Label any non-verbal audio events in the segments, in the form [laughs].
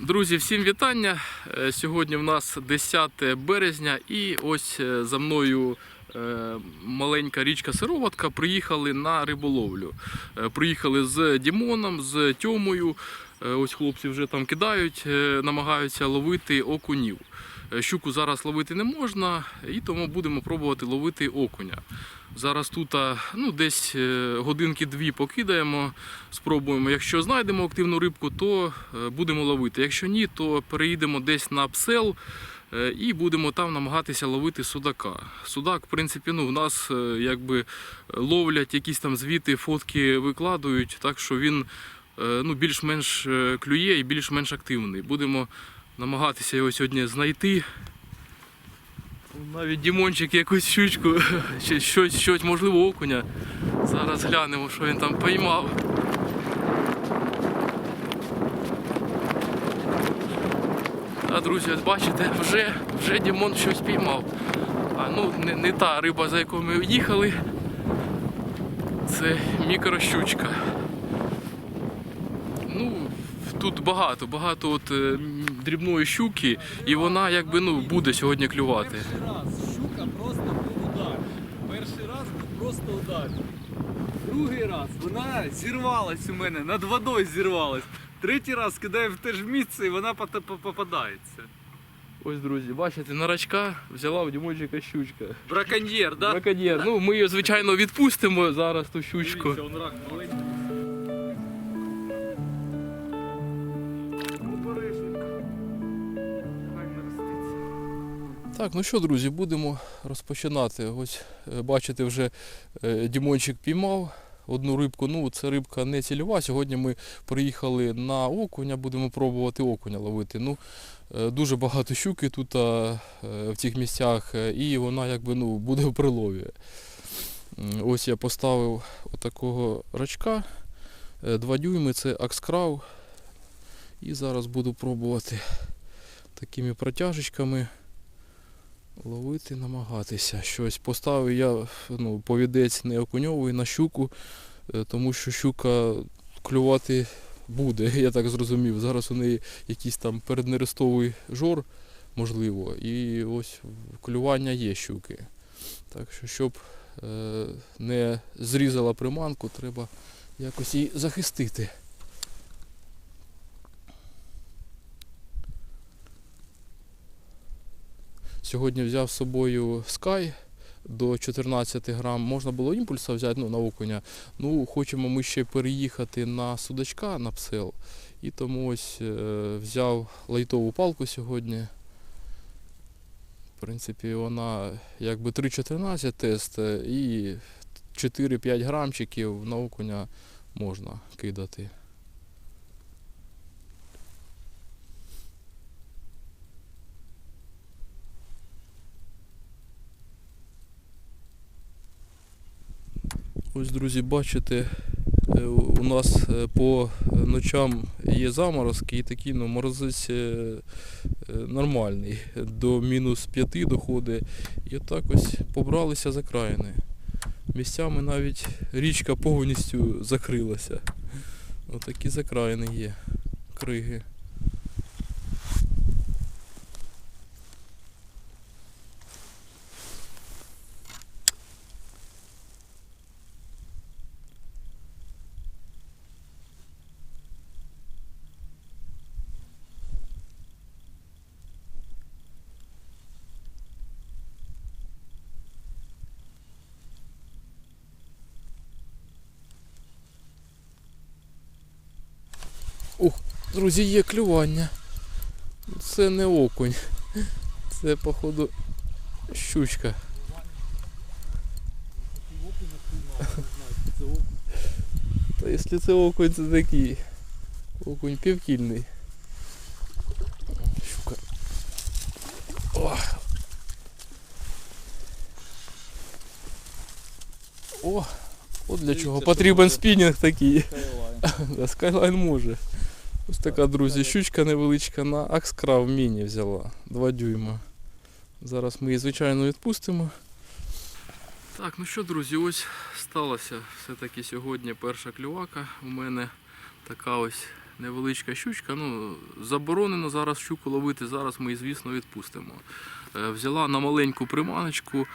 Друзі, всім вітання. Е, Сьогодні в нас 10 березня і ось е, за мною е, маленька річка Сироватка. Приїхали на риболовлю. Приїхали з Дімоном, з Тьомою. Ось хлопці вже там кидають, намагаються ловити окунів. Щуку зараз ловити не можна, і тому будемо пробувати ловити окуня. Зараз тут ну, десь е, годинки-дві покидаємо, спробуємо. Якщо знайдемо активну рибку, то е, будемо ловити. Якщо ні, то переїдемо десь на псел е, і будемо там намагатися ловити судака. Судак, в принципі, ну, в нас якби ловлять якісь там звіти, фотки викладують, так що він ну, більш-менш клює і більш-менш активний. Будемо намагатися його сьогодні знайти. Навіть Дімончик якусь щучку, [laughs] щось, щось, можливо, окуня. Зараз глянемо, що він там поймав. А, друзі, ось бачите, вже, вже Дімон щось піймав. А ну, не, не та риба, за якою ми їхали. Це мікрощучка. Тут багато, багато от, е, дрібної щуки, і вона якби ну, буде сьогодні клювати. Перший раз щука просто був удар. Перший раз був просто удар. Другий раз вона зірвалась у мене, над водою зірвалась. Третій раз кидаю в те ж місце і вона попадається. Ось, друзі, бачите, на рачка взяла в Дімончика щучка. Браконьєр, да? Браконьєр. Ну, ми її, звичайно, відпустимо зараз ту щучку. Дивіться, он рак маленький. Так, ну що, друзі, будемо розпочинати. Ось е, бачите, вже е, Дімончик піймав одну рибку. Ну, це рибка не цільова. Сьогодні ми приїхали на окуня, будемо пробувати окуня ловити. Ну, е, дуже багато щуки тут а, в цих місцях, і вона якби ну, буде в прилові. Ось я поставив отакого рачка. 2 дюйми, це акскрав. І зараз буду пробувати такими протяжечками ловити, намагатися щось. Поставив я ну, повідець не окуньовий на щуку, е, тому що щука клювати буде, [laughs] я так зрозумів. Зараз у неї якийсь там переднерестовий жор, можливо, і ось клювання є щуки. Так що, щоб е, не зрізала приманку, треба якось її захистити. Сьогодні взяв з собою Sky до 14 грам. Можна було імпульса взяти ну, на окуня. Ну, хочемо ми ще переїхати на судачка на псел. І тому ось е, взяв лайтову палку сьогодні. В принципі, вона якби 3,14 тест е, і 4-5 грамчиків на окуня можна кидати. Ось, друзі, бачите, е, у нас е, по ночам є заморозки і такі ну, морозець е, нормальний. До мінус 5 доходить. І отак ось побралися за країни. Місцями навіть річка повністю закрилася. Отакі закраїни є, криги. Друзі, є клювання. Це не окунь. Це, походу, щучка. Та якщо це окунь, це такий. Окунь півкільний. Щука. О. О, от для чого потрібен спінінг такий. Скайлайн. [laughs] Може. Ось така, друзі, щучка невеличка на Axcraft Mini взяла. 2 дюйма. Зараз ми її, звичайно, відпустимо. Так, ну що, друзі, ось сталося все-таки сьогодні перша клювака у мене. Така ось невеличка щучка. Ну, заборонено зараз щуку ловити, зараз ми її, звісно, відпустимо. Е, Взяла на маленьку приманочку е,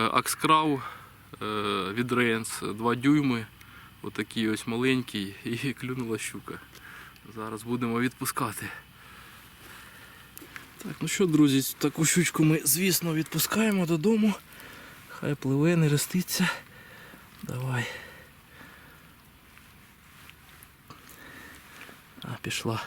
Акскрав е, від Рейнс 2 дюйми. Отакий ось маленький, і клюнула щука. Зараз будемо відпускати. Так, ну що, друзі, таку щучку ми, звісно, відпускаємо додому. Хай пливе, не роститься. Давай. А, пішла.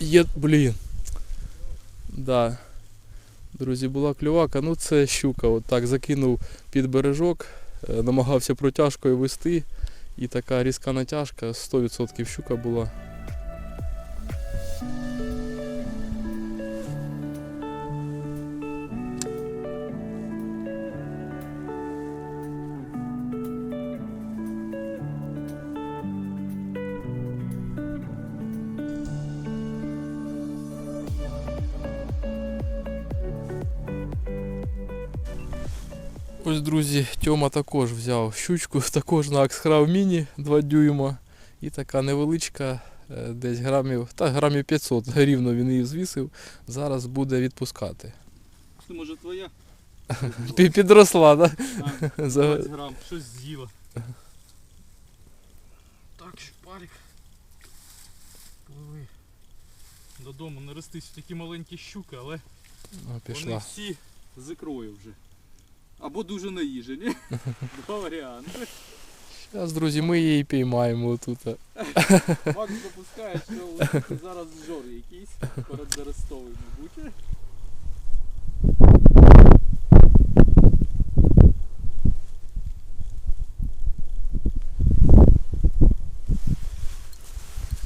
Є, блін. Да. Друзі, була клювака, ну це щука. От так закинув під бережок, е, намагався протяжкою вести. І така різка натяжка, 100% щука була. Ось, друзі, Тьома також взяв щучку, [laughs] також на Аксхрав Міні 2 дюйма. І така невеличка, е, десь грамів, та грамів 500 [laughs] рівно він її звісив. Зараз буде відпускати. Ти може твоя? [laughs] Пі- Підросла, так? Да? 20 грам, щось з'їла. Так, щупарик. Пливи. Додому не ростись такі маленькі щуки, але О, вони всі з ікрою вже. Або дуже наїжені. [laughs] Два варіанти. Зараз, друзі, ми її піймаємо отут. [laughs] Макс допускає, що у- зараз жор якийсь перед Берестовим, мабуть.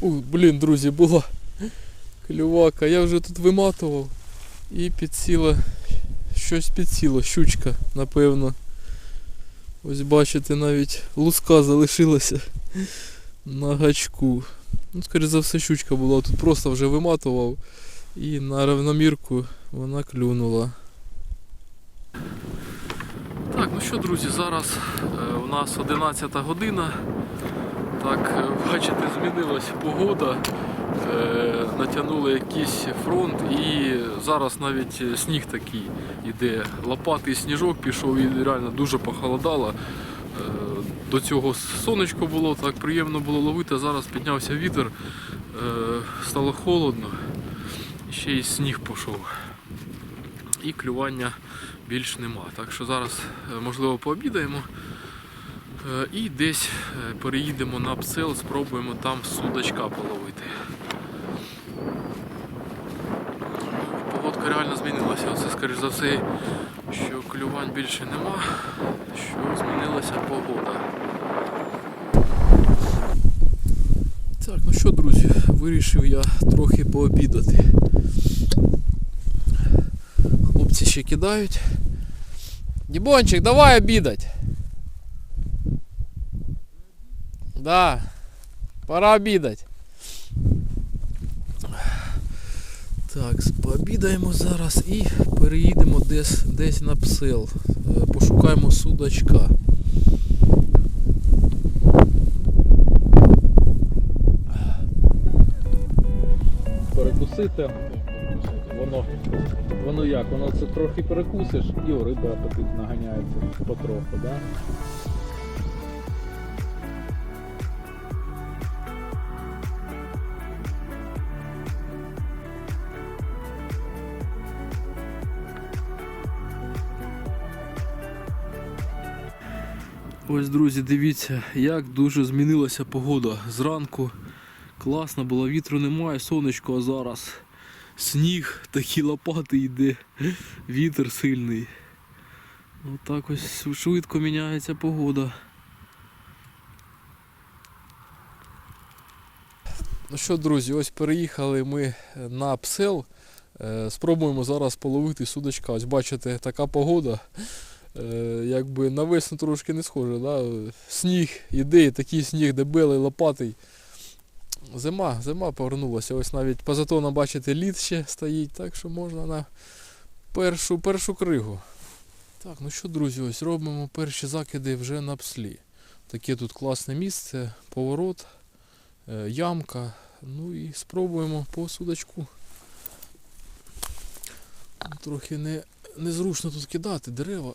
Ух, блін, друзі, була клювака. Я вже тут виматував і підсіла. Щось підсіло, щучка, напевно. Ось бачите, навіть луска залишилася на гачку. Ну, скоріше за все, щучка була. Тут просто вже виматував і на равномірку вона клюнула. Так, ну що, друзі, зараз е, у нас 11 година. Так, е, бачите, змінилась погода. Е, натягнули якийсь фронт і зараз навіть сніг такий іде. Лопатий сніжок пішов і реально дуже похолодало. Е, до цього сонечко було, так приємно було ловити, а зараз піднявся вітер, е, стало холодно, ще й сніг пішов. І клювання більш нема. Так що зараз, можливо, пообідаємо. І десь переїдемо на псел, спробуємо там судачка половити. Погодка реально змінилася. Оце, скоріш за все, що клювань більше нема, що змінилася погода. Так, ну що, друзі, вирішив я трохи пообідати. Хлопці ще кидають. Дібончик, давай обідать. Да. Пора обідать. Так, пообідаємо зараз і переїдемо десь, десь на псел. Е, Пошукаємо судачка. Перекусити. Воно, воно як? Воно це трохи перекусиш і у риби апетит наганяється потроху, да? Ось, друзі, дивіться, як дуже змінилася погода. Зранку класно було, вітру немає, сонечко, а зараз сніг, такі лопати йде, вітер сильний. Отак ось швидко міняється погода. Ну що, друзі, ось переїхали ми на псел. Е, Спробуємо зараз половити судачка. Ось бачите, така погода. Е, Якби на весну трошки не схоже. Да? Сніг іде, такий сніг дебелий, лопатий. Зима, зима повернулася. Ось навіть по затону, бачите, лід ще стоїть, так що можна на першу, першу кригу. Так, ну що, друзі, ось робимо перші закиди вже на пслі. Таке тут класне місце, поворот, е, ямка. Ну і спробуємо по судачку. Трохи не, незручно тут кидати дерева.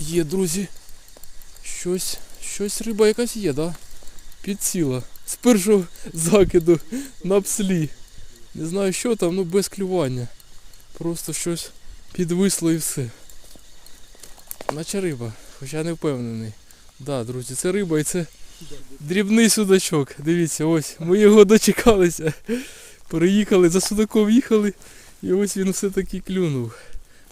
Є, друзі. Щось, щось риба якась є, да? Підсіла. З першого закиду на пслі. Не знаю що там, ну без клювання. Просто щось підвисло і все. Наче риба, хоча не впевнений. Да, друзі, це риба і це дрібний судачок. Дивіться, ось ми його дочекалися. Переїхали, за судаком їхали, і ось він все-таки клюнув.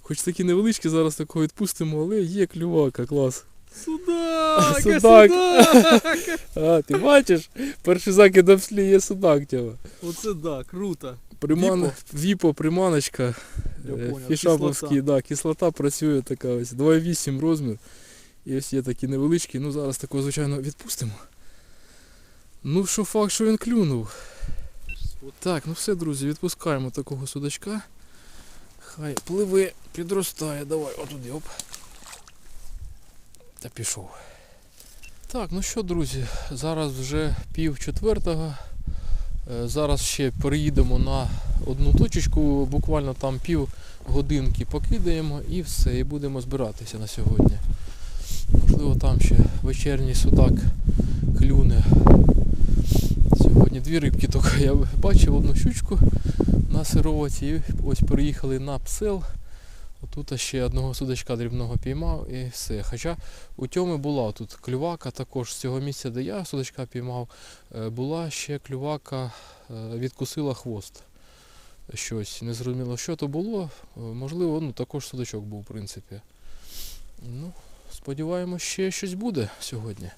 Хоч такі невеличкі, зараз такого відпустимо, але є клювака, клас. Судак! [laughs] Судак. [laughs] А, ти бачиш? Перший закид на пслі є судак тява. Оце да, круто. Приман... Віпо? Віпо, приманочка. Я е, Фішаповський, кислота. да, кислота працює така ось 2,8 розмір. І ось є такі невеличкі, ну зараз такого, звичайно, відпустимо. Ну, що факт, що він клюнув. Так, ну все, друзі, відпускаємо такого судачка. Хай пливе, підростає. Давай, отуди, оп. Та пішов. Так, ну що, друзі, зараз вже пів четвертого. Е, Зараз ще переїдемо на одну точечку, буквально там пів годинки покидаємо і все, і будемо збиратися на сьогодні. Можливо, там ще вечірній судак клюне. Сьогодні дві рибки тільки я бачив одну щучку на сироваті і ось переїхали на псел. Отут ще одного судачка дрібного піймав і все. Хоча у Тьоми була тут клювака також з цього місця, де я судачка піймав, е, була ще клювака, е, відкусила хвост. Щось. Не зрозуміло, що то було. Е, Можливо, ну, також судачок був, в принципі. Ну, сподіваємось, ще щось буде сьогодні.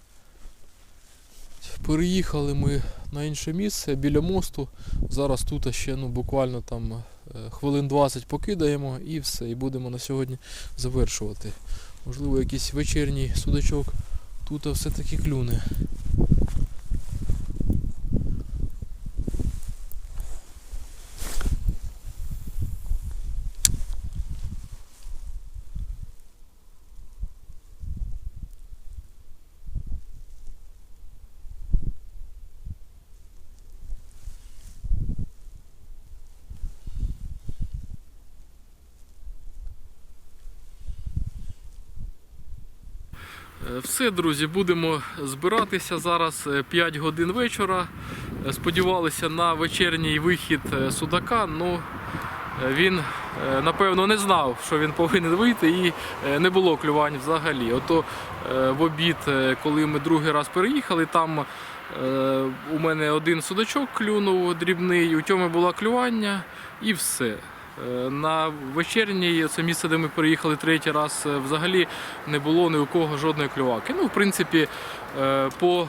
Переїхали ми на інше місце біля мосту. Зараз тут ще ну, буквально там е, хвилин 20 покидаємо і все. І будемо на сьогодні завершувати. Можливо, якийсь вечірній судачок тут все-таки клюне. Все, друзі, будемо збиратися зараз е, 5 годин вечора. Е, Сподівалися на вечірній вихід е, судака, ну е, він е, напевно не знав, що він повинен вийти, і е, не було клювань взагалі. Ото е, в обід, е, коли ми другий раз переїхали, там е, у мене один судачок клюнув дрібний, у Тьоми було клювання і все. Е, На вечірній, це місце, де ми приїхали третій раз, е, взагалі не було ні у кого жодної клюваки. Ну, в принципі, е, по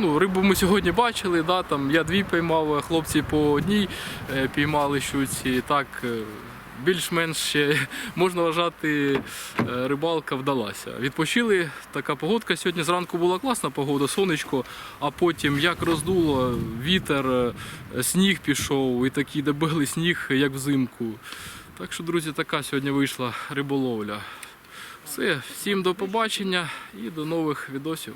Ну, рибу ми сьогодні бачили, да, там я дві піймав, хлопці по одній піймали щуці. Так, більш-менш можна вважати, е, рибалка вдалася. Відпочили, така погодка. Сьогодні зранку була класна погода, сонечко, а потім як роздуло, вітер, е, сніг пішов, і такий дебелий сніг, як взимку. Так що, друзі, така сьогодні вийшла риболовля. Все, всім до побачення і до нових відосів.